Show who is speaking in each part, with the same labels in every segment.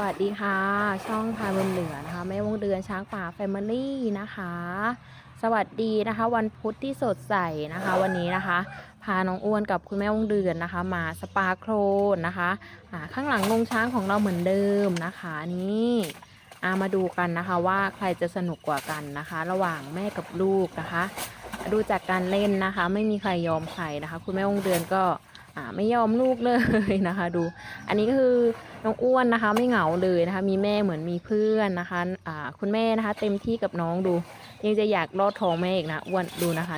Speaker 1: วัสดีค่ะ ช่องพายบนเหนือนะคะแม่วงเดือนช้างป่าแฟมิลี่นะคะ สวัสดีนะคะ วันพุธที่สดใสนะคะ วันนี้นะคะ พาน้องอ้วนกับคุณแม่วงเดือนนะคะ มาสปาโครนนะคะอ่าข้างหลังลงช้างของเราเหมือนเดิมนะคะนี่อ่ามาดูกันนะคะว่าใครจะสนุกกว่ากันนะคะ ระหว่างแม่กับลูกนะคะ ดูจากการเล่นนะคะ ไม่มีใครยอมใครนะคะ คุณแม่วงเดือนก็ อ่าไม่ยอมลูกเลยนะคะ ดู อันนี้ก็คือน้องอ้วนนะคะ ไม่เหงาเลยนะคะ มีแม่เหมือนมีเพื่อนนะคะอ่าคุณแม่นะคะ เต็มที่กับน้องดู ยังจะอยากลอดท้องแม่อีกนะอ้วนดูนะคะ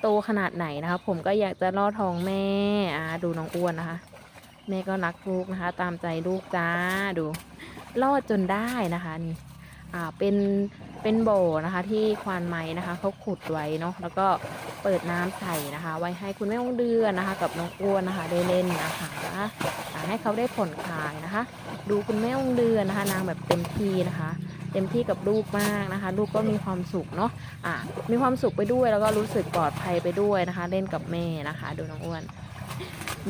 Speaker 1: โตขนาดไหนนะคะ ผมก็อยากจะลอดท้องแม่อ่าดูน้องอ้วนนะคะ แม่ก็รักลูกนะคะ ตามใจลูกจ้าดูลอดจนได้นะคะนี่ เป็นเป็นโบนะคะ ที่ควานไม้นะคะเขาขุดไว้เนาะแล้วก็เปิดน้ำใส่นะคะ ไว้ให้คุณแม่วงเดือนนะคะ กับน้องอ้วนนะคะได้เล่นนะคะให้เขาได้ผ่อนคลายนะคะ ดูคุณแม่วงเดือนนะคะ นางแบบเต็มที่นะคะเต็มที่กับลูกมากนะคะ ลูกก็มีความสุขเนาะอะมีความสุขไปด้วยแล้วก็รู้สึกปลอดภัยไปด้วยนะคะ เล่นกับแม่นะคะ ดูน้องอ้วน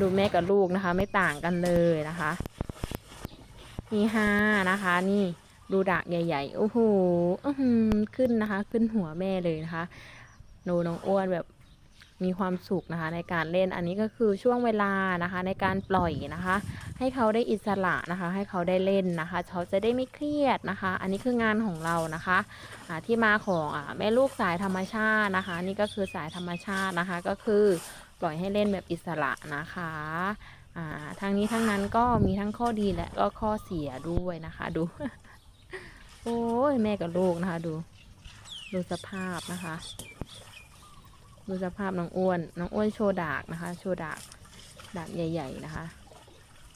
Speaker 1: ดูแม่กับลูกนะคะ ไม่ต่างกันเลยนะคะ นี่ห้านะคะ นี่ ดูดักใหญ่ ๆ โอ้โหขึ้นนะคะ ขึ้นหัวแม่เลยนะคะดูน้องอ้วนแบบมีความสุขนะคะในการเล่นอันนี้ก็คือช่วงเวลานะคะในการปล่อยนะคะ ให้เขาได้อิสระนะคะ ให้เขาได้เล่นนะคะ เขาจะได้ไม่เครียดนะคะ อันนี้คืองานของเรานะคะอ่าที่มาของอแม่ลูกสายธรรมชาตินะคะ นี่ก็คือสายธรรมชาตินะคะ ก็คือปล่อยให้เล่นแบบอิสระนะคะอ่าทางนี้ทั้งนั้นก็มีทั้งข้อดีและก็ข้อเสียด้วยนะคะ ดู โอ้ยแม่กับลูกนะคะ ดู ดูสภาพนะคะ ดูสภาพน้องอ้วน น้องอ้วนโชว์ดากนะคะ โชว์ดากดากใหญ่ ๆ นะคะ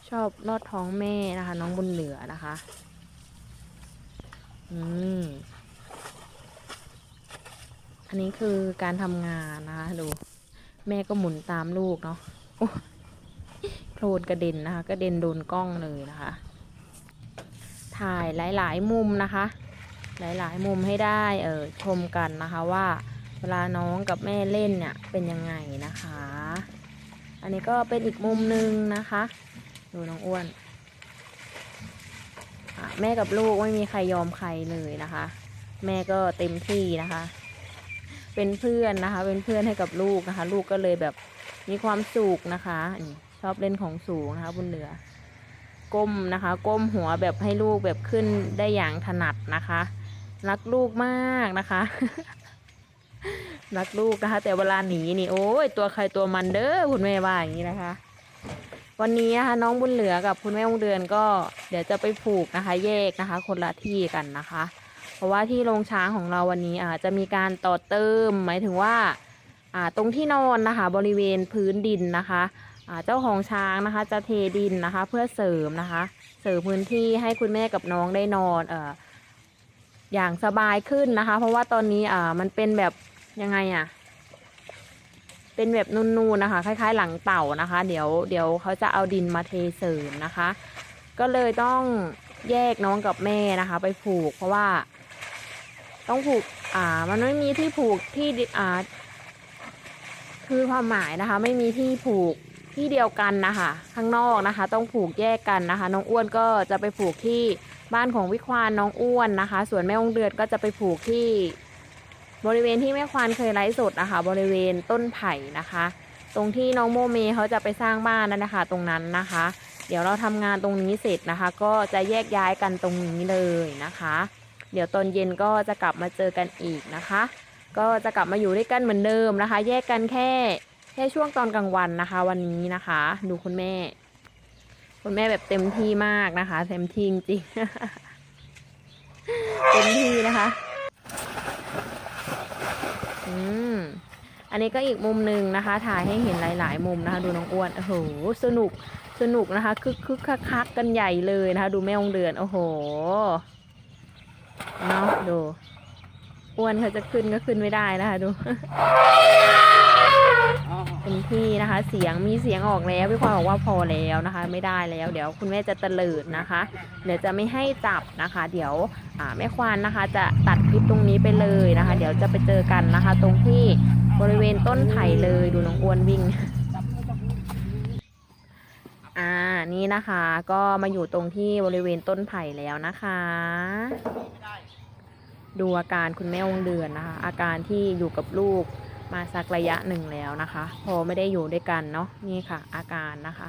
Speaker 1: ชอบลอดท้องแม่นะคะ น้องบุญเหลือนะคะ อืมอันนี้คือการทำงานนะคะดู แม่ก็หมุนตามลูกเนาะโอ้โคลนกระเด็นนะคะกระเด็นโดนกล้องเลยนะคะ ถ่ายหลาย ๆ มุมนะคะ หลาย ๆ มุมให้ได้เออชมกันนะคะว่าเวลาน้องกับแม่เล่นเนี่ยเป็นยังไงนะคะ อันนี้ก็เป็นอีกมุมหนึ่งนะคะ ดูน้องอ้วนแม่กับลูกไม่มีใครยอมใครเลยนะคะ แม่ก็เต็มที่นะคะ เป็นเพื่อนนะคะ เป็นเพื่อนให้กับลูกนะคะ ลูกก็เลยแบบมีความสุขนะคะชอบเล่นของสูงนะคะบนเรือ ก้มนะคะ ก้มหัวแบบให้ลูกแบบขึ้นได้อย่างถนัดนะคะ รักลูกมากนะคะ รักลูกนะคะ แต่เวลาหนีนี่โอ้ยตัวใครตัวมันเด้อคุณแม่ว่าอย่างนี้นะคะ วันนี้นะคะน้องบุญเหลือกับคุณแม่วงเดือนก็เดี๋ยวจะไปผูกนะคะ แยกนะคะ คนละที่กันนะคะ เพราะว่าที่โรงช้างของเราวันนี้อาจจะมีการต่อเติมหมายถึงว่าตรงที่นอนนะคะ บริเวณพื้นดินนะคะ เจ้าของช้างนะคะ จะเทดินนะคะ เพื่อเสริมนะคะ เสริมพื้นที่ให้คุณแม่กับน้องได้นอนเอ่ออย่างสบายขึ้นนะคะ เพราะว่าตอนนี้อ่ามันเป็นแบบยังไงอะเป็นแบบนูนๆนะคะ คล้าย ๆ หลังเต่านะคะ เดี๋ยวเดี๋ยวเขาจะเอาดินมาเทเสริมนะคะ ก็เลยต้องแยกน้องกับแม่นะคะ ไปผูกเพราะว่า ต้องผูกอ่า มันไม่มีที่ผูกที่อ่าคือความหมายนะคะ ไม่มีที่ผูก ที่เดียวกันนะคะข้างนอกนะคะ ต้องผูกแยกกันนะคะ น้องอ้วนก็จะไปผูกที่บ้านของวิควานน้องอ้วนนะคะ ส่วนแม่องเดือนก็จะไปผูกที่บริเวณที่แม่ควานเคยไลฟ์สดนะคะ บริเวณต้นไผ่นะคะ ตรงที่น้องโมเมเขาจะไปสร้างบ้านนั่นนะคะ ตรงนั้นนะคะ เดี๋ยวเราทำงานตรงนี้เสร็จนะคะ ก็จะแยกย้ายกันตรงนี้เลยนะคะ เดี๋ยวตอนเย็นก็จะกลับมาเจอกันอีกนะคะ ก็จะกลับมาอยู่ด้วยกันเหมือนเดิมนะคะ แยกกันแค่ แค่ช่วงตอนกลางวันนะคะ วันนี้นะคะ ดูคุณแม่ คุณแม่แบบเต็มที่มากนะคะ เต็มที่จริงๆเต็มที่นะคะอืมอันนี้ก็อีกมุมหนึ่งนะคะ ถ่ายให้เห็นหลาย ๆ มุมนะคะ ดูน้องอ้วนโอ้โหสนุกสนุกนะคะคึกคึกคักคักกันใหญ่เลยนะคะ ดูแม่องเดือนโอ้โหเนาะดูอ้วนเขาจะขึ้นก็ขึ้นไม่ได้นะคะ ดู เป็นที่นะคะ เสียงมีเสียงออกแล้วพี่ควานบอกว่าพอแล้วนะคะ ไม่ได้แล้ว เดี๋ยวคุณแม่จะเตลิดนะคะ เดี๋ยวจะไม่ให้จับนะคะ เดี๋ยวอ่าแม่ควานนะคะ จะตัดคลิปตรงนี้ไปเลยนะคะ เดี๋ยวจะไปเจอกันนะคะ ตรงที่บริเวณต้นไผ่เลยดูน้องอ้วนวิ่งอ่านี้นะคะ ก็มาอยู่ตรงที่บริเวณต้นไผ่แล้วนะคะ ดูอาการคุณแม่วงเดือนนะคะ อาการที่อยู่กับลูก มาสักระยะหนึ่งแล้วนะคะ พอไม่ได้อยู่ด้วยกันเนาะนี่ค่ะอาการนะคะ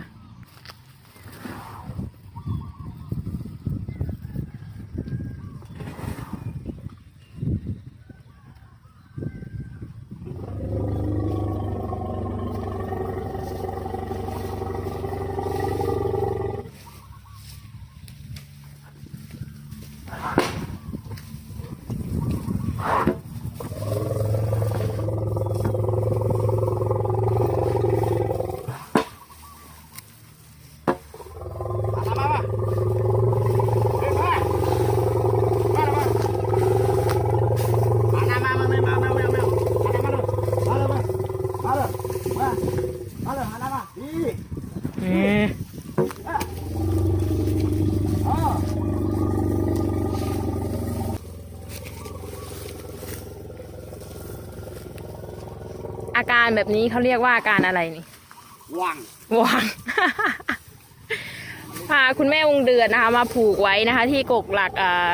Speaker 2: มาเลยหาหน้ามาดีอ๋อ
Speaker 1: อาการแบบนี้เขาเรียกว่าอาการอะไรนี่
Speaker 2: วาง
Speaker 1: วางพาคุณแม่วงเดือนนะคะ มาผูกไว้นะคะ ที่กกหลักอ่า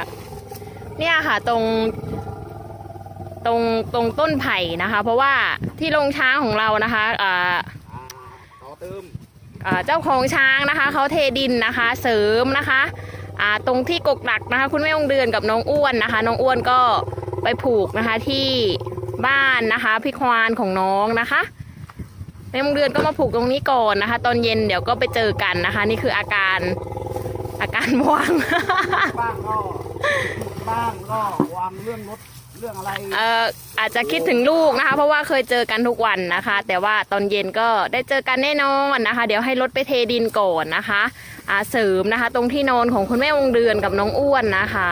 Speaker 1: เนี่ยค่ะตรงตรงตรงต้นไผ่นะคะ เพราะว่าที่โรงช้างของเรานะคะอ่า
Speaker 2: อ่าต่อ เติม
Speaker 1: อ่าเจ้าของช้างนะคะเขาเทดินนะคะ เสริมนะคะอ่าตรงที่กกหลักนะคะ คุณแม่วงเดือนกับน้องอ้วนนะคะ น้องอ้วนก็ไปผูกนะคะที่บ้านนะคะพี่ควานของน้องนะคะแม่วงเดือนก็มาผูกตรงนี้ก่อนนะคะ ตอนเย็นเดี๋ยวก็ไปเจอกันนะคะ นี่คืออาการอาการว่าง
Speaker 2: บ้างก็บ้างก็วางเรื่องรถเรื่องอะไร
Speaker 1: เอ่ออาจจะคิดถึงลูกนะคะ เพราะว่าเคยเจอกันทุกวันนะคะ แต่ว่าตอนเย็นก็ได้เจอกันแน่นอนนะคะ เดี๋ยวให้รถไปเทดินก่อนนะคะอ่าเสริมนะคะ ตรงที่นอนของคุณแม่วงเดือนกับน้องอ้วนนะคะ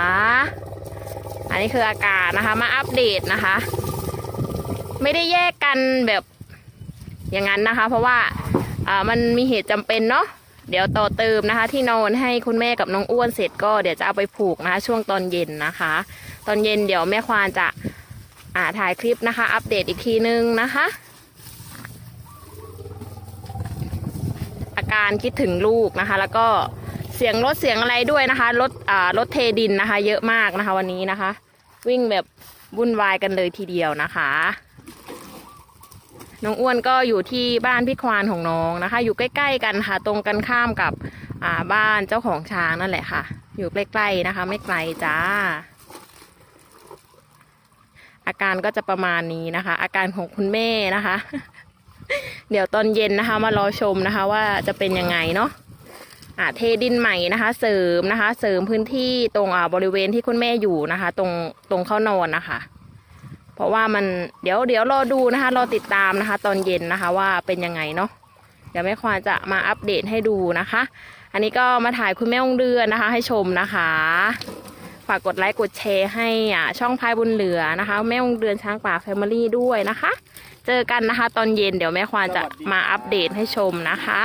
Speaker 1: อันนี้คืออาการนะคะ มาอัปเดตนะคะ ไม่ได้แยกกันแบบอย่างนั้นนะคะ เพราะว่าอ่ามันมีเหตุจำเป็นเนาะ เดี๋ยวต่อเติมนะคะ ที่นอนให้คุณแม่กับน้องอ้วนเสร็จก็เดี๋ยวจะเอาไปผูกนะคะ ช่วงตอนเย็นนะคะ ตอนเย็นเดี๋ยวแม่ควานจะอ่าถ่ายคลิปนะคะ อัปเดตอีกทีนึงนะคะ อาการคิดถึงลูกนะคะ แล้วก็เสียงรถเสียงอะไรด้วยนะคะรถอ่ารถเทดินนะคะ เยอะมากนะคะ วันนี้นะคะ วิ่งแบบวุ่นวายกันเลยทีเดียวนะคะ น้องอ้วนก็อยู่ที่บ้านพี่ควานของน้องนะคะ อยู่ใกล้ ๆ กันค่ะ ตรงกันข้ามกับอ่าบ้านเจ้าของช้างนั่นแหละค่ะ อยู่ใกล้ๆนะคะ ไม่ไกลจ้า อาการก็จะประมาณนี้นะคะ อาการของคุณแม่นะคะ เดี๋ยวตอนเย็นนะคะ มารอชมนะคะ ว่าจะเป็นยังไงเนาะอ่าเทดินใหม่นะคะ เสริมนะคะ เสริมพื้นที่ตรงอ่าบริเวณที่คุณแม่อยู่นะคะ ตรงตรงเข้านอนนะคะ ราะว่ามันเดี๋ยวเดี๋ยวรอดูนะคะรอติดตามนะคะ ตอนเย็นนะคะว่าเป็นยังไงเนาะเดี๋ยวแม่ควานจะมาอัปเดตให้ดูนะคะ อันนี้ก็มาถ่ายคุณแม่วงเดือนนะคะ ให้ชมนะคะ ฝากกดไลค์กดแชร์ให้อ่าช่องพายบุญเหลือนะคะ แม่วงเดือนช้างป่าแฟมิลี่ด้วยนะคะ เจอกันนะคะ ตอนเย็นเดี๋ยวแม่ควานจะมาอัปเดตให้ชมนะคะ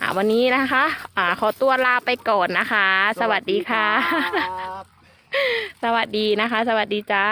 Speaker 1: อ่าวันนี้นะคะอ่าขอตัวลาไปก่อนนะคะ สวัสดีค่ะ
Speaker 2: รับ
Speaker 1: สวัสดีนะคะ สวัสดีจ้า